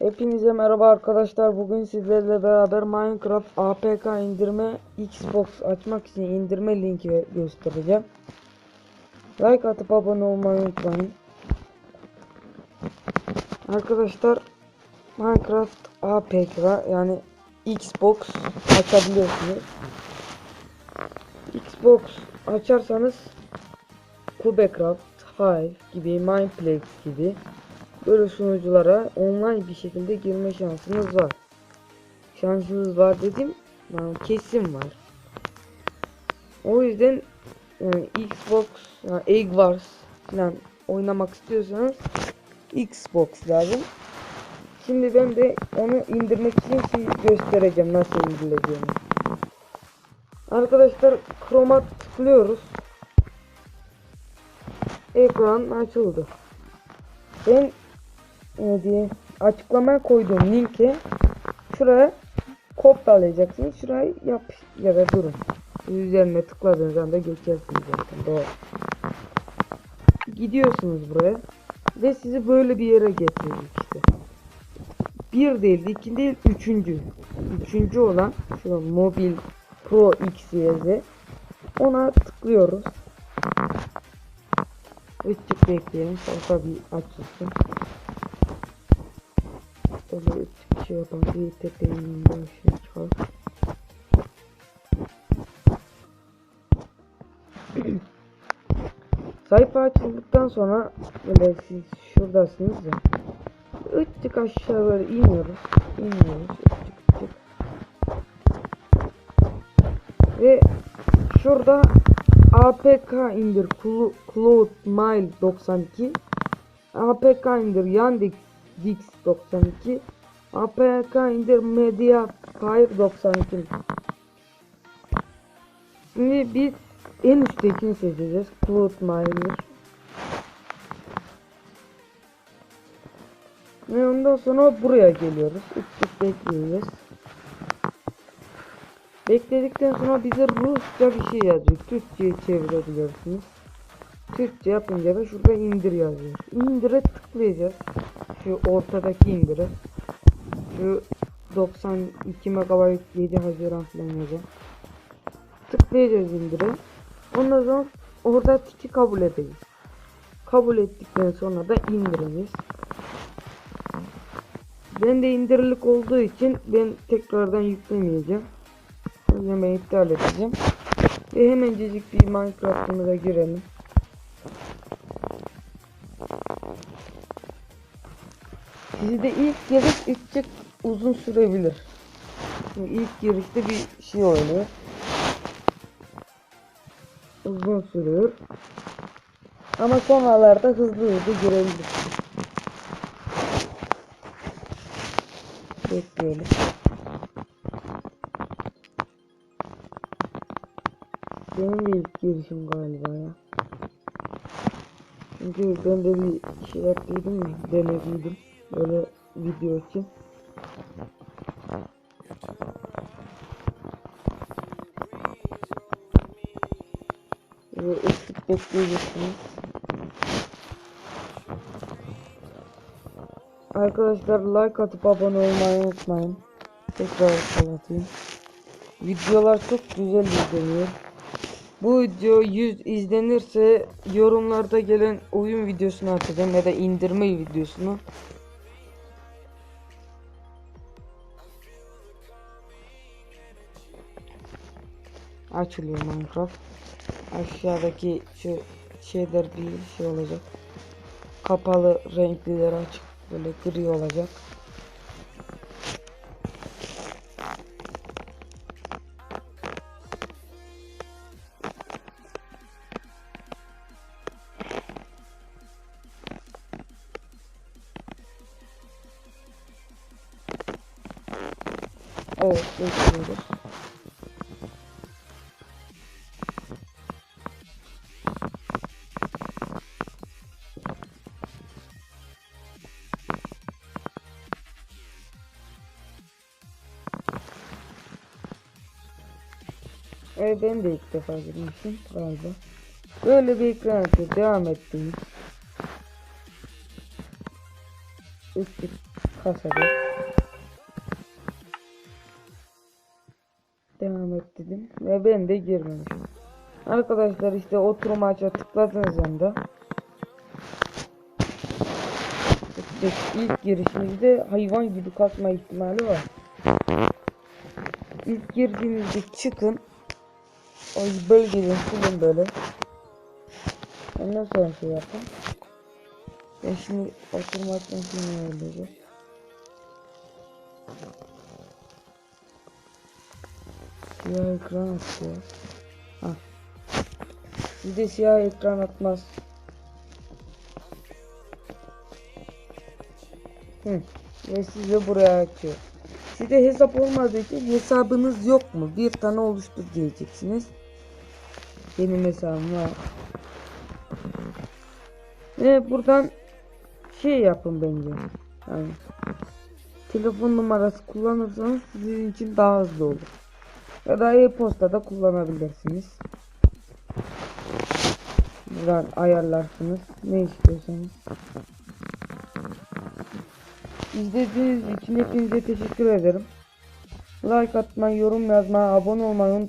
Hepinize merhaba arkadaşlar. Bugün sizlerle beraber Minecraft APK indirme Xbox açmak için indirme linki göstereceğim. Like atıp abone olmayı unutmayın. Arkadaşlar Minecraft APK yani Xbox açabiliyorsunuz. Xbox açarsanız Cubecraft, Hive gibi, Mineplex gibi böyle sunuculara online bir şekilde girme şansınız var. Şansınız var dedim, yani kesin var. O yüzden yani Xbox, yani Egg Wars falan oynamak istiyorsanız Xbox lazım. Şimdi ben de onu indirmek için size göstereceğim nasıl indirileceğini. Arkadaşlar Chrome'a tıklıyoruz. Ekran açıldı. Ben ne diye açıklamaya koyduğum linke şuraya kopyalayacaksınız. Şuraya yap ya da durun. Üzerine tıkladığınız anda geçersiniz zaten. Doğru. Gidiyorsunuz buraya ve sizi böyle bir yere getirecek işte. Bir değil, iki değil, üçüncü. Üçüncü olan şu mobil Pro XYZ. Ona tıklıyoruz. Üçlük bekleyelim. Sayfa bir açılsın. Böyle üçlük şey yapalım. Bir tepeğinin başına çıkalım. Sayfa açıldıktan sonra böyle siz şuradasınız ya. Üçlük aşağı böyle iniyoruz. İniyoruz. Üçlük üçlük. Ve şurada APK indir Cloud Mail 92 APK indir Yandex Dix 92 APK indir Media Fire 92 Şimdi biz en üsttekini seçeceğiz Cloud Mail'dir Ve ondan sonra buraya geliyoruz. Üç bekleyeceğiz. Bekledikten sonra bize Rusça bir şey yazıyor. Türkçe'ye çevirebiliyorsunuz. Türkçe yapınca da şurada indir yazıyor. İndire tıklayacağız. Şu ortadaki indire. Şu 92 MB 7 Haziran falan yazıyor. Tıklayacağız indire. Ondan sonra orada tiki kabul edeceğiz. Kabul ettikten sonra da indireceğiz. Ben de indirilik olduğu için ben tekrardan yüklemeyeceğim. O yüzden ben iptal edeceğim. Ve hemencecik bir Minecraft'ımıza girelim. Sizde ilk giriş içecek uzun sürebilir. Şimdi ilk girişte bir şey oluyor. Uzun sürüyor. Ama sonralarda hızlı hızlı girebilirsiniz. Bekleyelim. Benim de ilk girişim galiba ya. Çünkü ben de bir şey yaptıydım ya, denediydim. Böyle video için. Ve eksik bekleyeceksiniz. Arkadaşlar like atıp abone olmayı unutmayın. Tekrar hatırlatayım. Videolar çok güzel izleniyor. Bu video 100 izlenirse yorumlarda gelen oyun videosunu atacağım ya da indirme videosunu. Açılıyor Minecraft. Aşağıdaki şu şeyler bir şey olacak. Kapalı renkliler açık böyle gri olacak. Evet, bekliyoruz. Evet ben de ilk defa girmişim galiba. Böyle bir ekran açıyor. Devam ettiğimiz. Üç kasada. Devam et dedim ve ben de girmemişim. Arkadaşlar işte oturum aça tıkladığınız anda işte ilk girişinizde hayvan gibi kasma ihtimali var. İlk girdiğinizde çıkın. O bölgeden silin böyle. Ondan sonra şey yapın. Ben şimdi oturma açmak için ayarlayacağım. Siyah ekran atıyor. Ha. Sizde siyah ekran atmaz. Hı. Ve size buraya açıyor. Sizde hesap olmadığı için hesabınız yok mu? Bir tane oluştur diyeceksiniz. Benim hesabım var. Ve buradan şey yapın bence. Yani telefon numarası kullanırsanız sizin için daha hızlı olur. Ya da e-posta da kullanabilirsiniz. Buradan ayarlarsınız. Ne istiyorsanız. İzlediğiniz için hepinize teşekkür ederim. Like atmayı, yorum yazmayı, abone olmayı unutmayın.